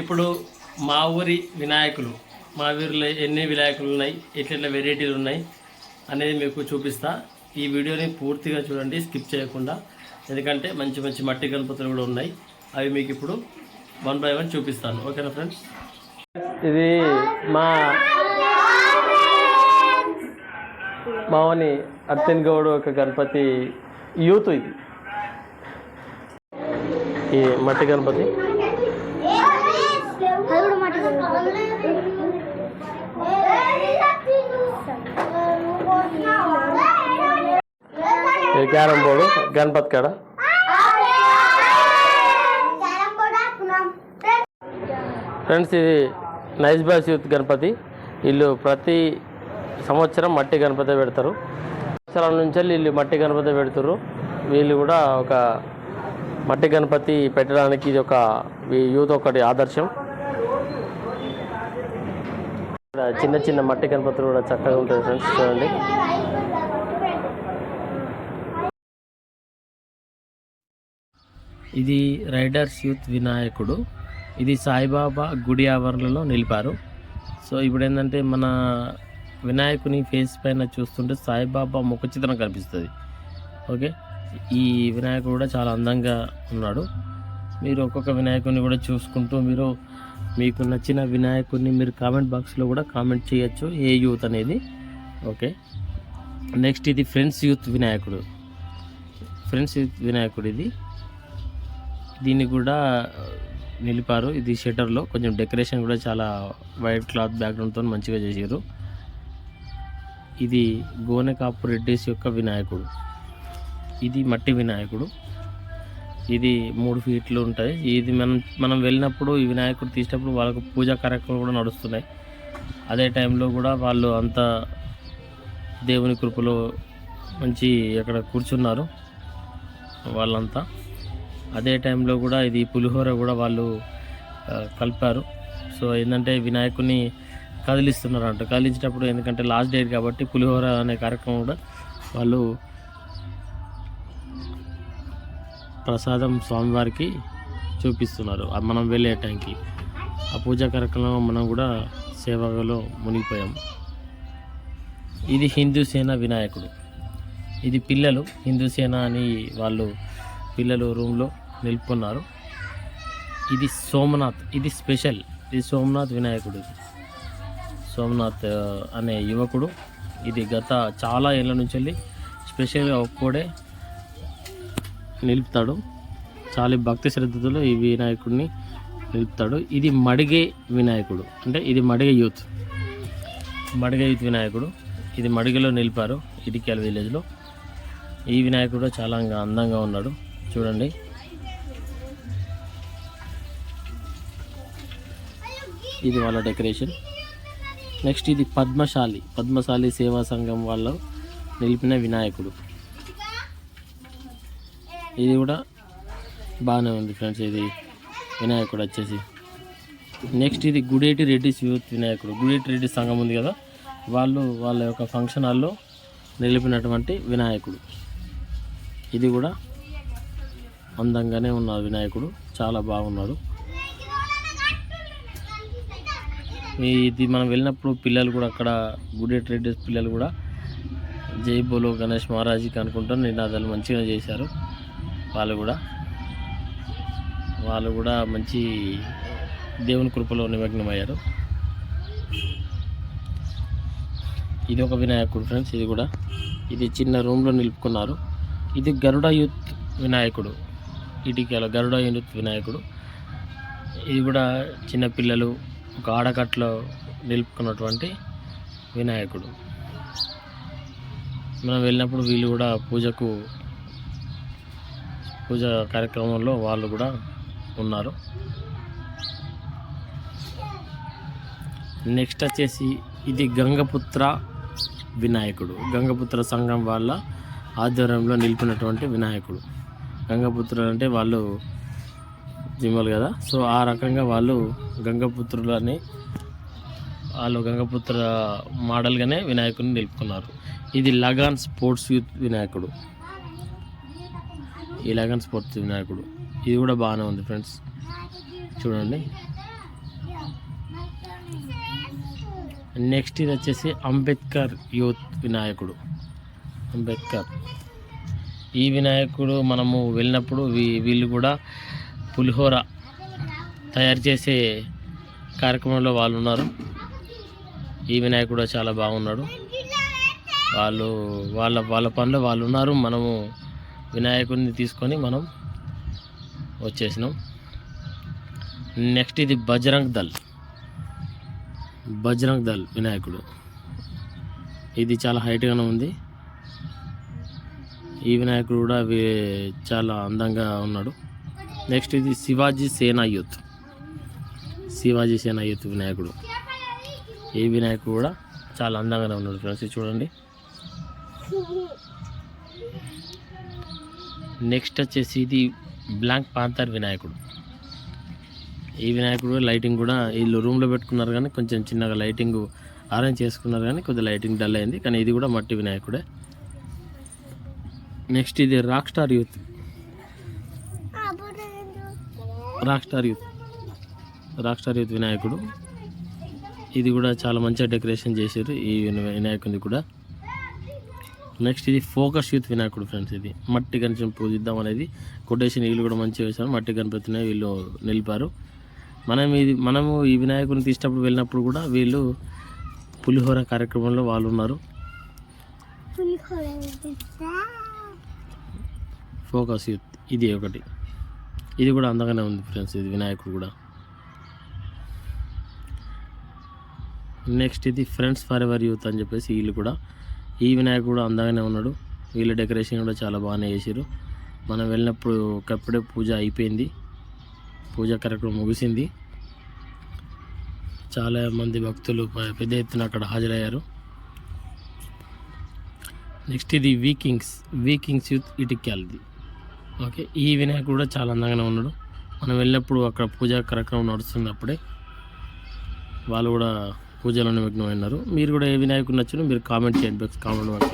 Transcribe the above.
ఇప్పుడు మా ఊరి వినాయకులు మా ఊరిలో ఎన్ని వినాయకులు ఉన్నాయి ఎట్లెట్ల వెరైటీలు ఉన్నాయి అనేది మీకు చూపిస్తా. ఈ వీడియోని పూర్తిగా చూడండి స్కిప్ చేయకుండా. ఎందుకంటే మంచి మంచి మట్టి గణపతులు కూడా ఉన్నాయి. అవి మీకు ఇప్పుడు వన్ బై వన్ చూపిస్తాను. ఓకేనా ఫ్రెండ్స్? ఇది మా మావని అర్తన్ గౌడ్ ఒక గణపతి యూత్ ఇది. ఈ మట్టి గణపతి. మాట ఇది క్యారం బోర్డు? గణపతి కాడ? ఫ్రెండ్స్ ఇది నైస్ బాస్ యూత్ గణపతి. వీళ్ళు ప్రతి సంవత్సరం మట్టి గణపతి పెడతారు. సంవత్సరాల నుంచి వీళ్ళు మట్టి గణపతి పెడతారు వీళ్ళు కూడా ఒక మట్టి గణపతి పెట్టడానికి ఇది ఒక యూత్ ఒకటి ఆదర్శం. చిన్న చిన్న మట్టి గణపతులు కూడా చక్కగా ఉంటుంది ఫ్రెండ్స్ చూడండి. ఇది రైడర్స్ యూత్ వినాయకుడు. ఇది సాయిబాబా గుడి ఆవరణలో నిలిపారు. సో ఇప్పుడు ఏంటంటే మన వినాయకుని ఫేస్ పైన చూస్తుంటే సాయిబాబా ముఖ చిత్రం కనిపిస్తుంది. ఓకే? ఈ వినాయకుడు కూడా చాలా అందంగా ఉన్నాడు. మీరు ఒక్కొక్క వినాయకుని కూడా చూసుకుంటూ మీరు మీకు నచ్చిన వినాయకుడిని మీరు కామెంట్ బాక్స్లో కూడా కామెంట్ చేయొచ్చు ఏ యూత్ అనేది. ఓకే నెక్స్ట్ ఇది ఫ్రెండ్స్ యూత్ వినాయకుడు ఫ్రెండ్స్ యూత్ వినాయకుడు ఇది. దీన్ని కూడా uh, నిలిపారు. ఇది షటర్లో కొంచెం డెకరేషన్ కూడా చాలా వైట్ క్లాత్ బ్యాక్గ్రౌండ్తో మంచిగా చేశారు ఇది గోనెకాపు రెడ్డిస్ యొక్క వినాయకుడు. ఇది మట్టి వినాయకుడు. ఇది మూడు ఫీట్లు ఉంటాయి ఇది మనం మనం వెళ్ళినప్పుడు ఈ వినాయకుడు తీసినప్పుడు వాళ్ళకు పూజా కార్యక్రమాలు కూడా నడుస్తున్నాయి. అదే టైంలో కూడా వాళ్ళు అంత దేవుని కృపలో మంచి అక్కడ కూర్చున్నారు వాళ్ళంతా. అదే టైంలో కూడా ఇది పులిహోర కూడా వాళ్ళు కలిపారు. సో ఏంటంటే వినాయకుని కదిలిస్తున్నారు అంట. కదిలించేటప్పుడు ఎందుకంటే లాస్ట్ డేట్ కాబట్టి పులిహోర అనే కార్యక్రమం కూడా వాళ్ళు ప్రసాదం స్వామివారికి చూపిస్తున్నారు. మనం వెళ్ళే టైంకి. ఆ పూజా కార్యక్రమం మనం కూడా సేవలో మునిగిపోయాం. ఇది హిందూ సేన వినాయకుడు. ఇది పిల్లలు హిందూ సేన అని వాళ్ళు పిల్లలు రూమ్లో నిలుపుకున్నారు. ఇది సోమనాథ్ ఇది స్పెషల్. ఇది సోమనాథ్ వినాయకుడు. సోమనాథ్ అనే యువకుడు. ఇది గత చాలా ఏళ్ళ నుంచి వెళ్ళి స్పెషల్గా ఒక్కడే నిలుపుతాడు. చాలా భక్తి శ్రద్ధతో ఈ వినాయకుడిని నిలుపుతాడు. ఇది మడిగే వినాయకుడు. అంటే ఇది మడిగే యూత్. మడిగే యూత్ వినాయకుడు. ఇది మడిగలో నిలిపారు ఇటిక్యాల విలేజ్లో. ఈ వినాయకుడు చాలా అందంగా ఉన్నాడు. చూడండి. ఇది వాళ్ళ డెకరేషన్. నెక్స్ట్ ఇది పద్మశాలి. పద్మశాలి సేవా సంఘం వాళ్ళు నిలిపిన వినాయకుడు. ఇది కూడా బాగానే ఉంది ఫ్రెండ్స్. ఇది వినాయకుడు వచ్చేసి. నెక్స్ట్ ఇది గుడేటి రెడ్డిస్ యూత్ వినాయకుడు. గుడేటి రెడ్డి సంఘం ఉంది కదా. వాళ్ళు వాళ్ళ యొక్క ఫంక్షన్ హాల్లో నిలిపినటువంటి వినాయకుడు. ఇది కూడా అందంగానే ఉన్నారు వినాయకుడు. చాలా బాగున్నాడు. ఇది మనం వెళ్ళినప్పుడు పిల్లలు కూడా అక్కడ గుడేటి రెడ్డి పిల్లలు కూడా జై బోలో గణేష్ మహారాజ్కి అనుకుంటాను నినాదాలు మంచిగా చేశారు. వాళ్ళు కూడా. వాళ్ళు కూడా మంచి దేవుని కృపలో నిమగ్నమయ్యారు. ఇది ఒక వినాయకుడు ఫ్రెండ్స్ ఇది కూడా. ఇది చిన్న రూమ్లో నిలుపుకున్నారు. ఇది గరుడ యూత్ వినాయకుడు. ఇటికల గరుడ యూత్ వినాయకుడు. ఇది కూడా చిన్నపిల్లలు ఒక ఆడకట్లో నిలుపుకున్నటువంటి వినాయకుడు. మనం వెళ్ళినప్పుడు వీళ్ళు కూడా పూజకు పూజ కార్యక్రమంలో వాళ్ళు కూడా ఉన్నారు. నెక్స్ట్ వచ్చేసి ఇది గంగపుత్ర వినాయకుడు. గంగపుత్ర సంఘం వాళ్ళ ఆధ్వర్యంలో నిలిపినటువంటి వినాయకుడు. గంగపుత్రులు అంటే వాళ్ళు జిమ్మలు కదా. సో ఆ రకంగా వాళ్ళు గంగపుత్రులని వాళ్ళు గంగపుత్ర మోడల్గానే వినాయకుడిని నిలుపుకున్నారు. ఇది లగాన్ స్పోర్ట్స్ యూత్ వినాయకుడు. ఈ లగన్ స్పోర్ట్స్ వినాయకుడు ఇది కూడా బాగానే ఉంది ఫ్రెండ్స్. చూడండి. నెక్స్ట్ ఇది వచ్చేసి అంబేద్కర్ యూత్ వినాయకుడు. అంబేద్కర్. ఈ వినాయకుడు మనము వెళ్ళినప్పుడు వీ- వీళ్ళు కూడా పులిహోర తయారు చేసే కార్యక్రమంలో వాళ్ళు ఉన్నారు. ఈ వినాయకుడు చాలా బాగున్నాడు. వాళ్ళు వాళ్ళ వాళ్ళ పనిలో వాళ్ళు ఉన్నారు. మనము వినాయకుడిని తీసుకొని మనం వచ్చేసినాం. నెక్స్ట్ ఇది బజరంగ్ దల్ బజరంగ్ దల్ వినాయకుడు. ఇది చాలా హైట్గానే ఉంది. ఈ వినాయకుడు కూడా చాలా అందంగా ఉన్నాడు. నెక్స్ట్ ఇది శివాజీ సేనా యూత్. శివాజీ సేనా యూత్ వినాయకుడు. ఈ వినాయకుడు కూడా చాలా అందంగానే ఉన్నాడు ఫ్రెండ్స్ చూడండి. నెక్స్ట్ వచ్చేసి ఇది బ్లాంక్ పాంతర్ వినాయకుడు. ఈ వినాయకుడు లైటింగ్ కూడా వీళ్ళు రూమ్లో పెట్టుకున్నారు కానీ కొంచెం చిన్నగా లైటింగ్ అరేంజ్ చేసుకున్నారు కానీ కొద్దిగా లైటింగ్ డల్ అయింది. కానీ ఇది కూడా మట్టి వినాయకుడే. నెక్స్ట్ ఇది rock star youth rock star youth rock star youth వినాయకుడు. ఇది కూడా చాలా మంచిగా డెకరేషన్ చేశారు ఈ విన- కూడా. నెక్స్ట్ ఇది ఫోకస్ యూత్ వినాయకుడు ఫ్రెండ్స్ ఇది. మట్టి గణపతిని పూజిద్దాం అనేది. కొటేషన్ వీళ్ళు కూడా మంచిగా వేశారు. మట్టి గణపతిని వీళ్ళు నిలిపారు. మనం ఇది మనము ఈ వినాయకుడిని తీసినప్పుడు వెళ్ళినప్పుడు కూడా వీళ్ళు పులిహోర కార్యక్రమంలో వాళ్ళు ఉన్నారు ఫోకస్ యూత్ ఇది ఒకటి. ఇది కూడా అందంగానే ఉంది ఫ్రెండ్స్ ఇది వినాయకుడు కూడా. నెక్స్ట్ ఇది ఫ్రెండ్స్ ఫర్ ఎవర్ యూత్ అని చెప్పేసి వీళ్ళు కూడా ఈ వినాయకుడు కూడా అందంగానే ఉన్నాడు. వీళ్ళ డెకరేషన్ కూడా చాలా బాగానే చేసారు మనం వెళ్ళినప్పుడు ఒకప్పుడే పూజ అయిపోయింది. పూజ కార్యక్రమం ముగిసింది. చాలా మంది భక్తులు పెద్ద ఎత్తున అక్కడ హాజరయ్యారు. నెక్స్ట్ ఇది వీకింగ్స్. వీకింగ్స్ యూత్ ఇటిక్యాలది. ఓకే ఈ వినాయకుడు కూడా చాలా అందంగానే ఉన్నాడు. మనం వెళ్ళినప్పుడు అక్కడ పూజా కార్యక్రమం నడుస్తున్నప్పుడే వాళ్ళు కూడా పూజలను విఘ్నమైనారు. మీరు కూడా ఏ వినాయకుడు నచ్చిన మీరు కామెంట్ చేయండి కామెంట్ బాక్స్